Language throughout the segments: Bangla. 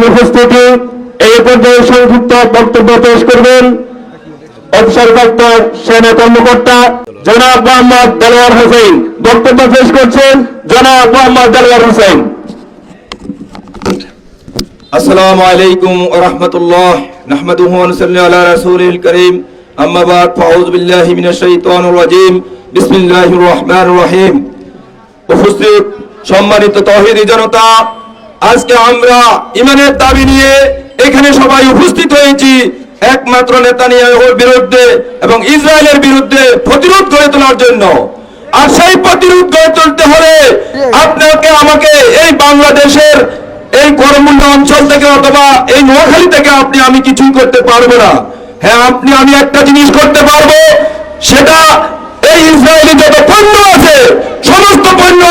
উপস্থিতি এই পর্যায়ে সংক্ষিপ্ত বক্তব্য পেশ করবেন অবসরপ্রাপ্ত সেনা কর্মকর্তা জনাব মোহাম্মদ দেলোয়ার হোসেন বক্তব্য পেশ করছেন জনাব মোহাম্মদ দেলোয়ার হোসেন السلام عليكم ورحمة الله نحمده ونصلي على رسوله الكريم أما بعد فأعوذ بالله من الشيطان الرجيم بسم الله الرحمن الرحيم উপস্থিত সম্মানিত তহিদি জনতা আজকে আমরা ইমানের দাবি নিয়ে এখানে সবাই উপস্থিত হয়েছি। একমাত্র নেতানিয়াহুর বিরুদ্ধে এবং ইসরায়েলের বিরুদ্ধে প্রতিরোধ গড়ে তোলার জন্য। আর সেই প্রতিরোধ গড়ে তুলতে হলে আপনাকে আমাকে এই বাংলাদেশের এই করমুন্ডা অঞ্চল থেকে অথবা এই নোয়াখালী থেকে আপনি আমি কিছুই করতে পারব না। হ্যাঁ আপনি, আমি একটা জিনিস করতে পারব, সেটা এই ইসরায়েলি যত পণ্য আছে, সমস্ত পণ্য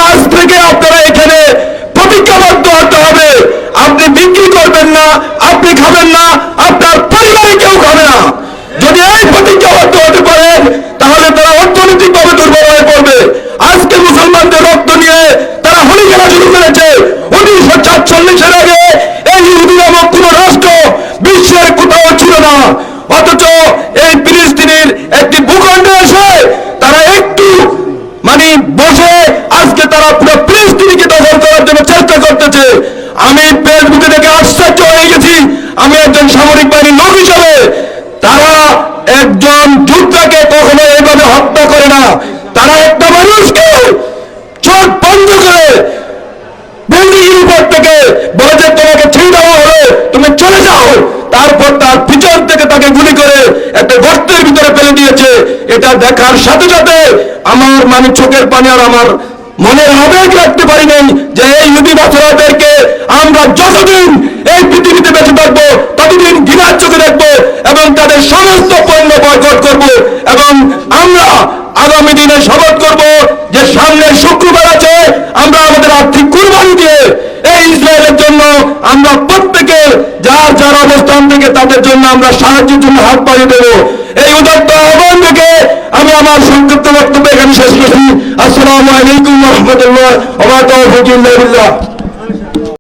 অথচ এই ফিলিস্তিনের একটি ভূখণ্ডে এসে তারা একটু মানে বসে আজকে তারা পুরো ফিলিস্তিনিকে দখল করার জন্য চেষ্টা করতেছে। আমি ফেসবুকে দেখে আশ্চর্য হয়ে গেছি, আমি একজন সামরিক বাহিনীর লোক হিসাবে, তারা একজন যোদ্ধাকে কখনো এইভাবে হত্যা করে না। তারা একটা মানুষকে চোখ বন্ধ করে বিল্ডিং উপর থেকে বলে যে, তোমাকে ছেড়ে দেওয়া হলো, তুমি চলে যাও। তারপর তার দিয়েছে, এটা দেখার সাথে সাথে আমার মানে চোখের পানি আর আমার মনের আবেগ রাখতে পারি নাই যে এই নদী বাছারাদেরকে আমরা যতদিন এই পৃথিবীতে বেঁচে থাকব, ততদিন ঘৃণার চোখে দেখব এবং তাদের সমস্ত পণ্য বয়কট করব এবং আমরা আগামী দিনে শপথ করব যে সামনে শুক্রবার আছে, আমরা আমাদের আর্থিক কুরবানি দিয়ে এই ইসরায়েলের জন্য আমরা প্রত্যেকে যার যার অবস্থান থেকে তাদের জন্য আমরা সাহায্যের জন্য হাত পাড়িয়ে দেব এই উদাত্ত আহ্বান থেকে আমি আমার সংক্ষিপ্ত বক্তব্য এখানে শেষ করছি। আসসালামু আলাইকুম রহমতুল্লাহ আমার বারাকাতুহু